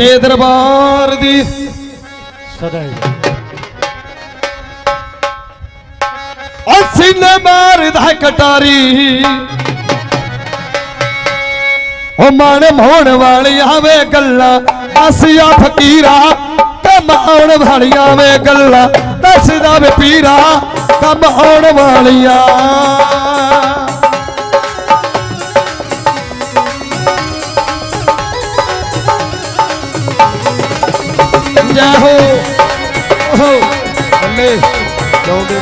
ਸੱਚੇ ਦਰਬਾਰ ਦੀ। ਸਦਾ ਹੀ। ਓ ਸੀਨੇ ਮਾਰਦਾ ਕਟਾਰੀ। ਓ ਮਨ ਮੋਹਣ ਵਾਲੀਆਂ ਵੇ ਗੱਲਾਂ ਅਸਿਆ ਫਕੀਰਾ ਕੰਮ ਆਉਣ ਵਾਲੀਆਂ ਵੇ ਗੱਲਾਂ ਦੱਸਦਾ ਵੇ ਪੀਰਾ ਕੰਮ ਆਉਣ ਵਾਲੀਆਂ। ਜੈ ਹੋ। ਓਹ, ਬੱਲੇ, ਜਾਉਂਦੇ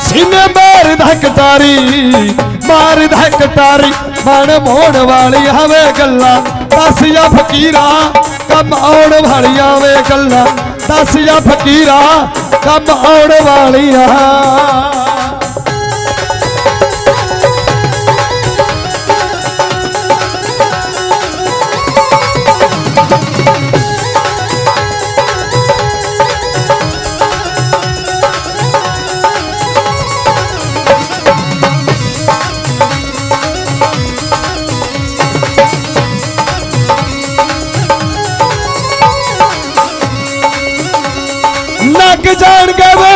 ਸੀਨੇ ਮਾਰਦਾ ਕਟਾਰੀ ਮਾਰਦਾ ਕਟਾਰੀ ਮਨ ਮੋੜ ਵਾਲੀ ਹਵੇ ਗੱਲਾਂ। ਦੱਸ ਜਾ ਫਕੀਰਾ, ਕੰਮ ਆਉਣ ਵਾਲੀਆਂ ਵੇ ਗੱਲਾਂ। ਦੱਸ ਜਾ ਫਕੀਰਾ, ਕੰਮ ਆਉਣ ਵਾਲੀਆਂ।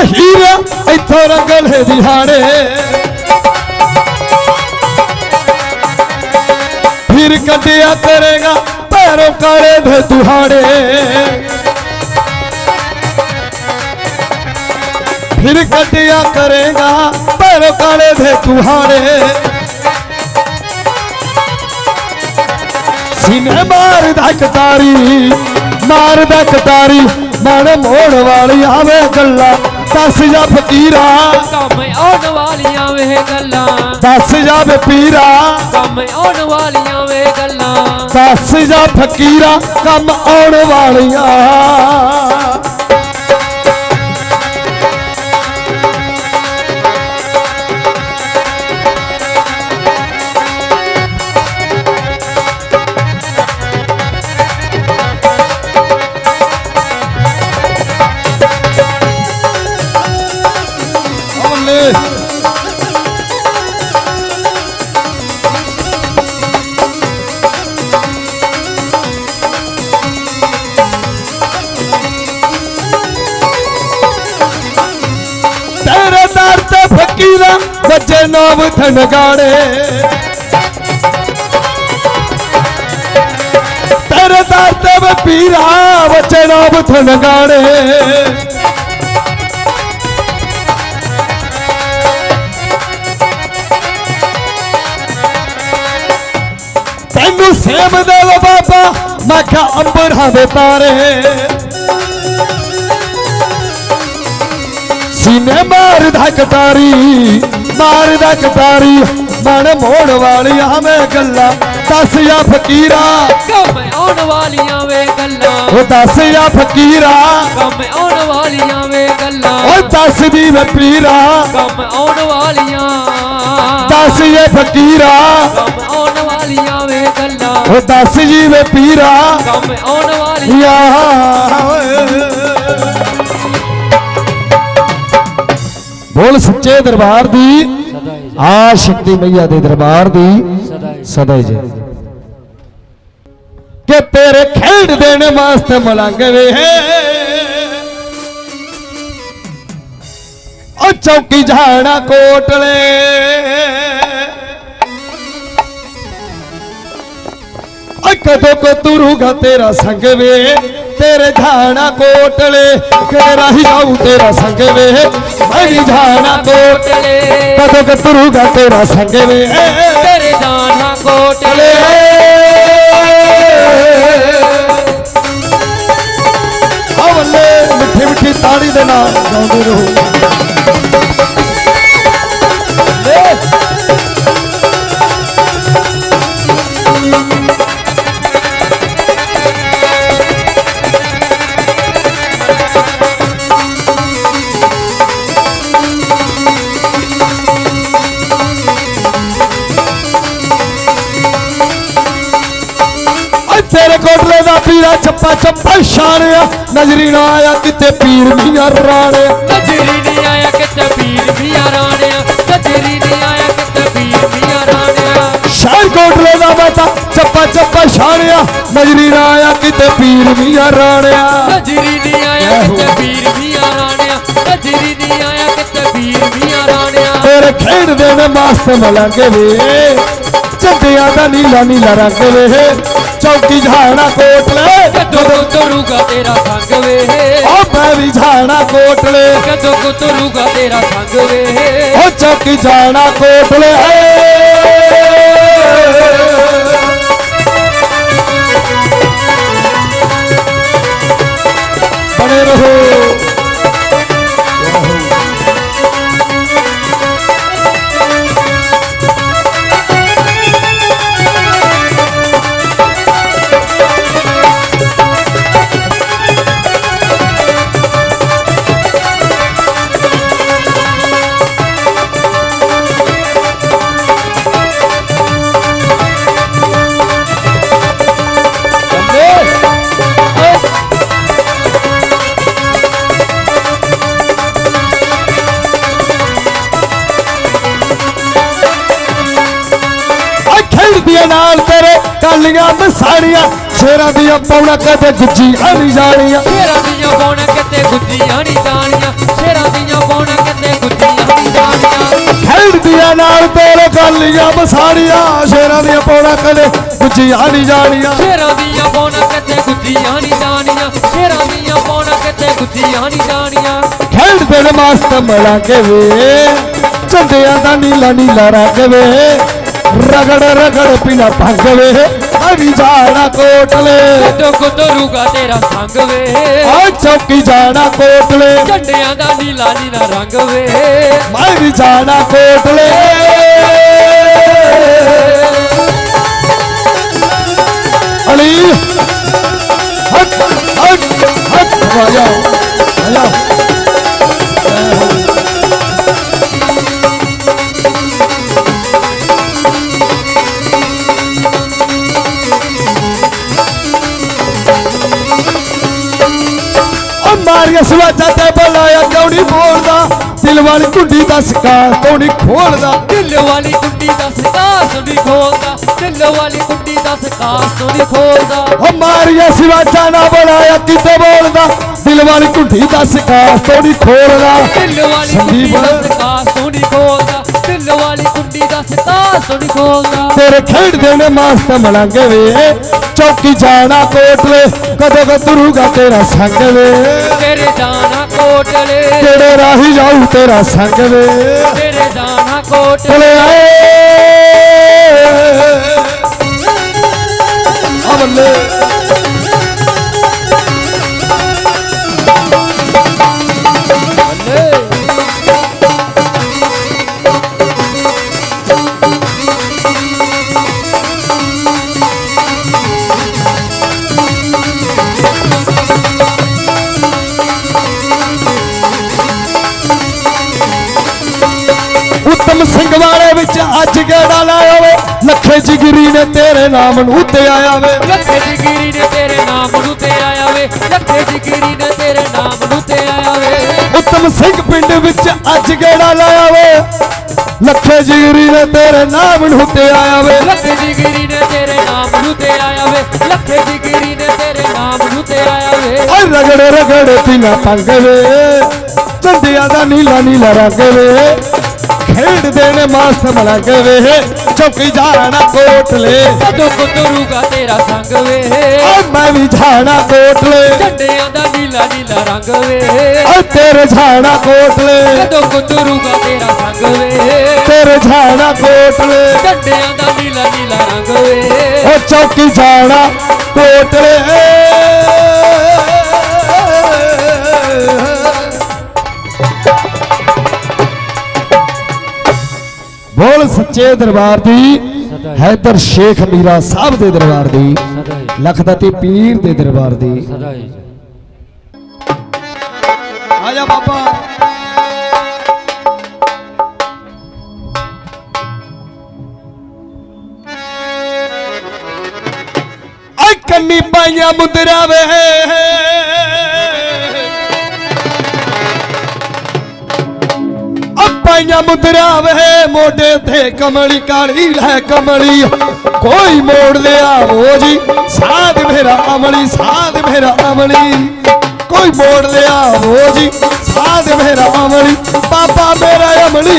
ਹੀਰਾ ਇੱਥੋਂ ਰੰਗਲੇ ਦਿਹਾੜੇ ਫਿਰ ਕੱਢਿਆ ਕਰੇਗਾ ਪੈਰੋਂ ਕਾਲੇ ਦੇ ਦੁਹਾੜੇ। ਫਿਰ ਕੱਢਿਆ ਕਰੇਗਾ ਪੈਰੋਂ ਕਾਲੇ ਦੇ ਦੁਹਾੜੇ। ਸੀਨੇ ਮਾਰਦਾ ਕਤਾਰੀ ਮਾਰਦਾ ਕਤਾਰੀ ਮਨ ਮੋੜ ਵਾਲੀ ਆਵੇ ਗੱਲਾਂ। ਦੱਸ ਜਾ ਫਕੀਰਾ। ਕੰਮ ਆਉਣ ਵਾਲੀਆਂ ਵੇ ਗੱਲਾਂ। ਦੱਸ ਜਾ ਵੇ ਪੀਰਾ ਕੰਮ ਆਉਣ ਵਾਲੀਆਂ ਵੇ ਗੱਲਾਂ। ਦੱਸ ਜਾ ਫਕੀਰਾ ਕੰਮ ਆਉਣ ਵਾਲੀਆਂ। ਤੇ ਫਕੀਰਾ ਬੱਚੇ ਨਾਮ ਥਨਗਾੜੇ ਤੇਰੇ ਦਰ ਤੇ ਵੇ ਪੀਰਾ ਬੱਚੇ ਨਾਮ ਥਨਗਾੜੇ ਤੈਨੂੰ ਸੇਬ ਦੇ ਲੋ ਬਾਬਾ, ਮੈਂ ਕਿਹਾ ਅੰਬਰਾਂ ਦੇ ਤਾਰੇ। ਸੀਨੇ ਮਾਰਦਾ ਕਟਾਰੀ ਮਾਰਦਾ ਕਟਾਰੀ। ਮਨ ਮੋੜ ਵਾਲੀਆਂ ਮੈਂ ਗੱਲਾਂ ਦੱਸ ਜਾ ਫਕੀਰਾ। ਕੰਮ ਆਉਣ ਵਾਲੀਆਂ ਵੇ ਗੱਲਾਂ। ਉਹ ਦੱਸ ਜਾ ਫਕੀਰਾ। ਕੰਮ ਆਉਣ ਵਾਲੀਆਂ ਵੇ ਗੱਲਾਂ। ਉਹ ਦੱਸ ਦੀ ਵੇ ਪੀਰਾ। ਕੰਮ ਆਉਣ ਵਾਲੀਆਂ। ਦੱਸ ਜੇ ਫਕੀਰਾ। ਕੰਮ ਆਉਣ ਵਾਲੀਆਂ ਵੇ ਗੱਲਾਂ। ਉਹ ਦੱਸ ਜੀ ਵੇ ਪੀਰਾ। ਕੰਮ ਆਉਣ ਵਾਲੀਆਂ। ਬੋਲ ਸੱਚੇ ਦਰਬਾਰ ਦੀ, ਆ ਸ਼ਕਤੀ ਮਈਆ ਦੇ ਦਰਬਾਰ ਦੀ ਸਦਾ ਹੀ ਜੈ। ਕਿ ਤੇਰੇ ਖੇਡ ਦੇਣ ਵਾਸਤੇ ਮਲੰਗ ਵੇ ਉਹ ਚੌਕੀ ਝਾੜਾ ਕੋਟਲੇ ਓ ਕਦੋਂ ਕੋ ਤੁਰੂਗਾ ਤੇਰਾ ਸੰਗ ਵੇ। ਤੇਰੇ ਜਾਣਾ ਕੋਟਲੇ ਕਿਹੜਾ ਹੀ ਜਾਊ ਤੇਰਾ ਸੰਗ ਵੇ ਮੈਂ ਵੀ ਜਾਣਾ ਕੋਟਲੇ ਕੋਟਲੇ ਕਦੋਂ ਕੋ ਤੁਰੂਗਾ ਤੇਰਾ ਸੰਗ ਵੇ ਤੇਰੇ ਜਾਨਾ ਕੋਟਲੇ ਆਵਲੇ ਮਿੱਠੀ ਮਿੱਠੀ ਤਾੜੀ ਦੇ ਨਾਲ ਗਾਉਂਦੇ ਰਹੋ ਤੇਰੇ ਕੋਟਲੇ ਦਾ ਪੀਰਾ ਚੱਪਾ ਚੱਪਾ ਸ਼ਾਨਿਆ ਨਜ਼ਰੀ ਨਾ ਆਇਆ ਕਿਤੇ ਪੀਰ ਵੀ ਰਾਣਿਆ। ਨਜ਼ਰੀ ਨਹੀਂ ਨਜ਼ਰੀ ਆਇਆ ਕਿਤੇ ਪੀਰ ਮੀਆਂ ਸ਼ਹਿਰ ਕੋਟਲੇ ਦਾ ਬਤਾ ਛੱਪਾ ਛੱਪਾ ਸ਼ਾਨਿਆ ਨਜ਼ਰੀ ਨਾ ਆਇਆ ਕਿਤੇ ਪੀਰ ਮੀਆਂ ਰਾਣਿਆ। ਨਜ਼ਰੀ ਤੇਰੇ ਖੇਡਦੇ ਨੇ ਮਾਸਤ ਮਲੰਗ ਵੇ। ਚੰਦਿਆਂ ਦਾ ਨੀਲਾ ਨੀਲਾ ਰੰਗ ਵੇ। ਚੌਕੀ ਝਾਣਾ ਕੋਟਲੇ ਕਦੋਂ ਤੁਰੂਗਾ ਤੇਰਾ ਸੰਗ ਵੇ ਓ ਮੈਂ ਵੀ ਝਾਣਾ ਕੋਟਲੇ ਕਦੋਂ ਤੁਰੂਗਾ ਤੇਰਾ ਸੰਗ ਵੇ ਓ ਚੌਕੀ ਝਾਣਾ ਕੋਟਲੇ ਕਾਲੀਆਂ ਮਸਾੜੀਆਂ ਸ਼ੇਰਾਂ ਦੀਆਂ ਪੌਣਾ ਕਦੇ ਗੁੱਜੀ ਨਹੀਂ ਜਾਣੀਆਂ। ਸ਼ੇਰਾਂ ਦੀਆਂ ਬੋਣਾ ਕਿਤੇ ਗੁੱਜੀਆਂ ਨਹੀਂ ਜਾਣੀਆਂ। ਸ਼ੇਰਾਂ ਦੀਆਂ ਬੋਣਾ ਕਿਤੇ ਗੁੱਜੀਆਂ ਨਹੀਂ ਜਾਣੀਆਂ। ਖੇਡਦੀਆਂ ਨਾਲ ਤੇਰੇ ਕਾਲੀਆਂ ਮਸਾੜੀਆਂ ਸ਼ੇਰਾਂ ਦੀਆਂ ਪੌਣਾ ਕਦੇ ਗੁੱਜੀ ਨਹੀਂ ਜਾਣੀਆਂ। ਸ਼ੇਰਾਂ ਦੀਆਂ ਬੋਣਾ ਕਿਤੇ ਗੁੱਜੀਆਂ ਨਹੀਂ ਜਾਣੀਆਂ। ਸ਼ੇਰਾਂ ਦੀਆਂ ਬੋਣਾ ਕਿਤੇ ਗੁੱਜੀਆਂ ਨਹੀਂ ਜਾਣੀਆਂ। ਖੇਡਦੇ ਨੇ ਮਸਤ ਮਲਾਂਗੇ ਵੇ ਚੰਦਿਆਂ ਦਾ ਨੀਲਾ ਨੀਲਾ ਰੰਗ ਵੇ ਰਗੜ ਰਗੜ ਪੀਣਾ ਭੰਗ ਵੇ। ਮੈਂ ਵੀ ਜਾਣਾ ਕੋਟਲੇ। ਕਦੋਂ ਤੁਰੂਗਾ ਤੇਰਾ ਸੰਗ ਵੇ। ਆ ਚੌਕੀ ਜਾਣਾ ਕੋਟਲੇ। ਝੰਡਿਆਂ ਦਾ ਨੀਲਾ ਨੀਲਾ ਰੰਗ ਵੇ। ਮੈਂ ਵੀ ਜਾਣਾ ਕੋਟਲੇ। ਅਲੀ ਹਟ ਹਟ ਹਟ ਆਇਆ ਆਇਆ ਮਾਰੀਆ ਸਵਾਜਾ ਤੇ ਬੁਲਾਇਆ ਨਹੀਂ ਬੋਲਦਾ? ਦਿਲ ਵਾਲੀ ਕੁੰਡੀ ਦਾ ਸਕਾ ਨਹੀਂ ਖੋਲਦਾ? ਦਿਲ ਵਾਲੀ ਕੁੰਡੀ ਦਾ ਸਕਾਸ ਨਹੀਂ ਖੋਲਦਾ? ਦਿਲ ਵਾਲੀ ਕੁੰਡੀ ਦਾ ਸਕਾਸ ਨਹੀਂ ਖੋਲਦਾ? ਉਹ ਮਾਰੀਆ ਸਵਾਜਾ ਨਾ ਬੁਲਾਇਆ ਕਿਤੇ ਬੋਲਦਾ? ਦਿਲ ਵਾਲੀ ਕੁੰਡੀ ਦਾ ਸਕਾ ਨਹੀਂ ਖੋਲਦਾ। ਦਿਲ ਵਾਲੀ ਸੰਦੀਪ ਦਾ ਸਕਾਸ ਨਹੀਂ ਖੋਲਦਾ। ਦਿਲ ਵਾਲੀ ਕੁੰਡੀ ਦਾ ਸਕਾਸ ਨਹੀਂ ਖੋਲਦਾ। ਤੇਰੇ ਖੇਡਦੇ ਨੇ ਮਸਤ ਮਲੰਗੇ ਵੇ। ਚੌਕੀ ਜਾਣਾ ਕੋਟਲੇ ਕਦੋਂ ਕੋ ਤੁਰੂਗਾ ਤੇਰਾ ਸੰਗ ਵੇ। ਤੇਰੇ ਜਾਣਾ ਕੋਟਲੇ। ਕਿਹੜੇ ਰਾਹੀ ਜਾਊ ਤੇਰਾ ਸੰਗ ਵੇ। ਤੇਰੇ ਜਾਣਾ ਕੋਟਲੇ। ਚਲੇ ਆਏ। ਆ ਤੇਰੇ ਨਾਮ ਨੂੰ ਤੇ ਆਇਆ ਵੇ ਲੱਖੇ ਜਿਗਰੀ ਨੇ ਤੇਰੇ ਨਾਮ ਨੂੰ ਤੇ ਆਇਆ ਵੇ ਲੱਖੇ ਜਿਗਰੀ ਨੇ ਤੇਰੇ ਨਾਮ ਨੂੰ ਤੇ ਆਇਆ ਵੇ ਉੱਤਮ ਸਿੰਘ ਪਿੰਡ ਵਿੱਚ ਅੱਜ ਗੇੜਾ ਲਾਇਆ ਵੇ ਲੱਖੇ ਜਿਗਰੀ ਨੇ ਤੇਰੇ ਨਾਮ ਨੂੰ ਤੇ ਆਇਆ ਵੇ ਲੱਖੇ ਜਿਗਰੀ ਨੇ ਤੇਰੇ ਨਾਮ ਨੂੰ ਤੇ ਆਇਆ ਵੇ ਲੱਖੇ ਜਿਗਰੀ ਨੇ ਤੇਰੇ ਨਾਮ ਨੂੰ ਤੇ ਆਇਆ ਵੇ ਓਏ ਰਗੜੇ ਰਗੜੇ ਪੀਣਾ ਪੰਗ ਵੇ। ਚੰਦਿਆਂ ਦਾ ਨੀਲਾ ਨੀਲਾ ਰੰਗ ਵੇ। ਖੇਡਦੇ ਨੇ ਮਸਤ ਮਲੰਗ ਵੇ। ਚੌਕੀ ਜਾਣਾ ਕੋਟਲੇ। ਕਦੋਂ ਕੁਤਰੂਗਾ ਤੇਰਾ ਸੰਗ ਵੇ। ਓ ਮੈਂ ਵੀ ਜਾਣਾ ਕੋਟਲੇ। ਝੰਡਿਆਂ ਦਾ ਨੀਲਾ ਨੀਲਾ ਰੰਗ ਵੇ। ਓ ਤੇਰੇ ਜਾਣਾ ਕੋਟਲੇ। ਕਦੋਂ ਕੁਤਰੂਗਾ ਤੇਰਾ ਸੰਗ ਵੇ। ਤੇਰੇ ਜਾਣਾ ਕੋਟਲੇ। ਝੰਡਿਆਂ ਦਾ ਨੀਲਾ ਨੀਲਾ ਰੰਗ ਵੇ। ਓ ਚੌਕੀ ਜਾਣਾ ਕੋਟਲੇ। ਬੋਲ ਸੱਚੇ ਦਰਬਾਰ ਦੀ। ਹੈਦਰ ਸ਼ੇਖ ਮੀਰਾ ਸਾਹਿਬ ਦੇ ਦਰਬਾਰ ਦੀ ਲਖਦਤੀ ਪੀਰ ਦੇ ਦਰਬਾਰ ਦੀ। ਹੀ। ਆਜਾ ਬਾਬਾ। ਆਈ ਕੰਨੀ ਪਾਈਆਂ ਮੁੰਦਰਾ ਵੇ। ਪਾਈਆਂ ਮੁੰਦਰਾ ਵੇ, ਮੋਢੇ ਤੇ ਕਮਲੀ ਕਾਲੀ ਲੈ ਕਮਲੀ। ਕੋਈ ਮੋੜ ਲਿਆ ਉਹ ਜੀ, ਸਾਧ ਮੇਰਾ ਅਮਲੀ, ਸਾਧ ਮੇਰਾ ਅਮਲੀ। ਕੋਈ ਮੋੜ ਲਿਆ ਉਹ ਜੀ, ਸਾਧ ਮੇਰਾ ਅਮਲੀ, ਬਾਬਾ ਮੇਰਾ ਅਮਲੀ।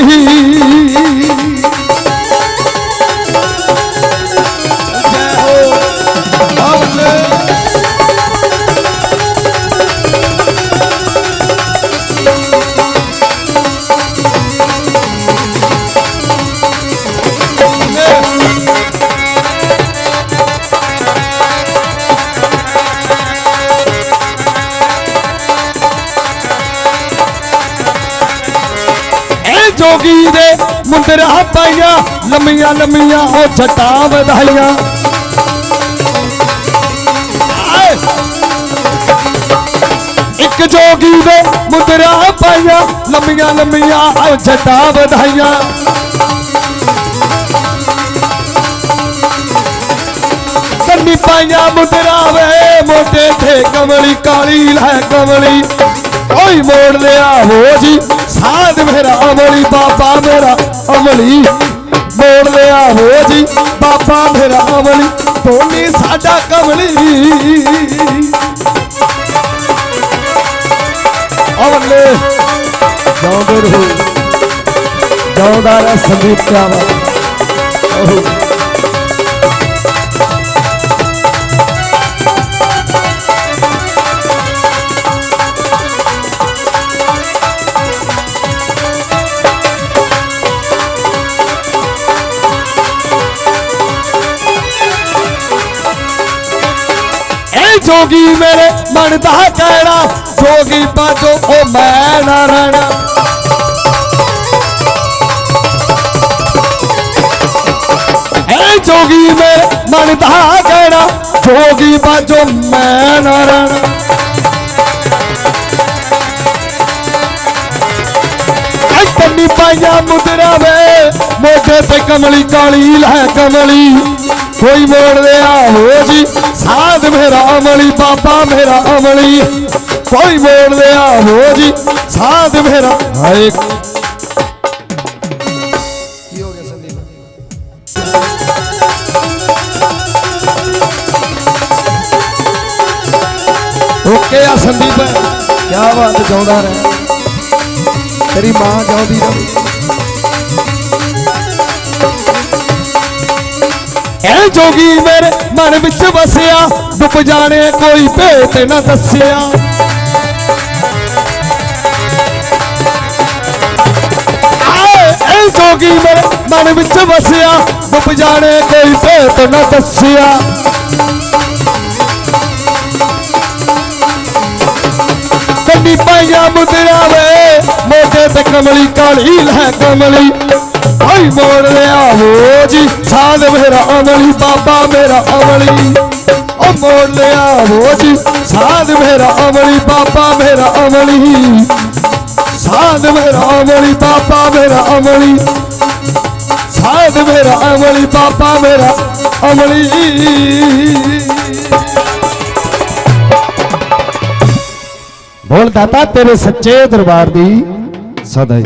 ਜੋਗੀ ਦੇ ਮੁੰਦਰਾ ਪਾਈਆਂ ਲੰਮੀਆਂ ਲੰਮੀਆਂ ਉਹ ਛਟਾ ਵਧਾਈਆਂ ਇੱਕ ਜੋਗੀ ਦੇ ਮੁੰਦਰਾ ਪਾਈਆਂ ਲੰਮੀਆਂ ਲੰਮੀਆਂ ਉਹ ਛਟਾ ਵਧਾਈਆਂ ਕੰਨੀ ਪਾਈਆਂ ਮੁੰਦਰਾ ਵੇ ਮੋਟੇ ਤੇ ਕਮਲੀ, ਕਾਲੀ ਲੈ ਕਮਲੀ। ਓਏ ਮੋੜ ਲਿਆ ਹੋ ਜੀ, ਸਾਧ ਮੇਰਾ ਬਾਬਾ ਮੇਰਾ ਅਮਲੀ। ਮੋੜ ਲਿਆ ਹੋ ਜੀ, ਬਾਬਾ ਮੇਰਾ ਅਮਲੀ। ਧੋਨੀ ਸਾਡਾ ਕਮਲੀ। ਅਮਲੇ ਜਾਉਂਦੇ ਰਹੋ। ਜਾਉਂਦਾ ਰਹਿ ਸੰਦੀਪ ਪਿਆਵਾ ਓਹ ਇਹ ਜੋਗੀ ਮੇਰੇ ਮਨ ਦਾ ਕਹਿਣਾ ਜੋਗੀ ਬਾਜੋ ਉਹ ਮੈਂ ਨਾ ਰਹਿਣਾ ਇਹ ਜੋਗੀ ਮੇਰੇ ਮਨ ਦਾ ਕਹਿਣਾ ਜੋਗੀ ਬਾਜੋ ਮੈਂ ਨਾ ਰਹਿਣਾ ਐ ਕੰਨੀ ਪਾਈਆਂ ਮੁਦਰਾ ਵੇ ਮੋਢੇ ਕੋਈ ਮੋੜ ਲਿਆ ਹੋ ਜੀ। ਸਾਧ ਮੇਰਾ ਅਮਲੀ ਬਾਬਾ ਮੇਰਾ ਅਮਲੀ। ਕੋਈ ਮੋੜ ਲਿਆ ਹੋ ਜੀ। ਸਾਧ ਮੇਰਾ ਹਾਏ ਕੀ ਹੋ ਗਿਆ ਸੰਦੀਪ? ਓਕੇ ਆ ਸੰਦੀਪ। ਕੀ ਬਾਤ ਜਾਉਂਦਾ ਰਹਿ। ਤੇਰੀ ਮਾਂ ਜਾਉਂਦੀ ਰਹੇ। ਇਹ ਜੋਗੀ ਮੇਰੇ ਮਨ ਵਿੱਚ ਵਸਿਆ ਡੁੱਬ ਜਾਣੇ ਕੋਈ ਭੇਤ ਨਾ ਦੱਸਿਆ। ਆਏ ਜੋਗੀ ਮੇਰੇ ਮਨ ਵਿੱਚ ਵਸਿਆ ਡੁੱਬ ਜਾਣੇ ਕੋਈ ਭੇਤ ਨਾ ਦੱਸਿਆ। ਕੰਨੀ ਪਾਈਆਂ ਮੁਦਰਾ ਵੇ, ਮੋਢੇ ਤੇ ਕਮਲੀ, ਕਾਲੀ ਲੈ ਕਮਲੀ। ਹਾਈ ਮੋੜ ਲਿਆ ਹੋ ਜੀ। ਸਾਧ ਮੇਰਾ ਅਮਲੀ, ਬਾਬਾ ਮੇਰਾ ਅਮਲੀ। ਉਹ ਮੋੜ ਲਿਆ ਹੋ ਜੀ। ਸਾਧ ਮੇਰਾ ਅਮਲੀ, ਬਾਬਾ ਮੇਰਾ ਅਮਲੀ। ਸਾਧ ਮੇਰਾ ਅਮਲੀ, ਬਾਬਾ ਮੇਰਾ ਅਮਲੀ। ਸਾਧ ਮੇਰਾ ਅਮਲੀ, ਬਾਬਾ ਮੇਰਾ ਅਮਲੀ। ਬੋਲ ਦਾਤਾ, ਤੇਰੇ ਸੱਚੇ ਦਰਬਾਰ ਦੀ ਸਦਾ ਹੀ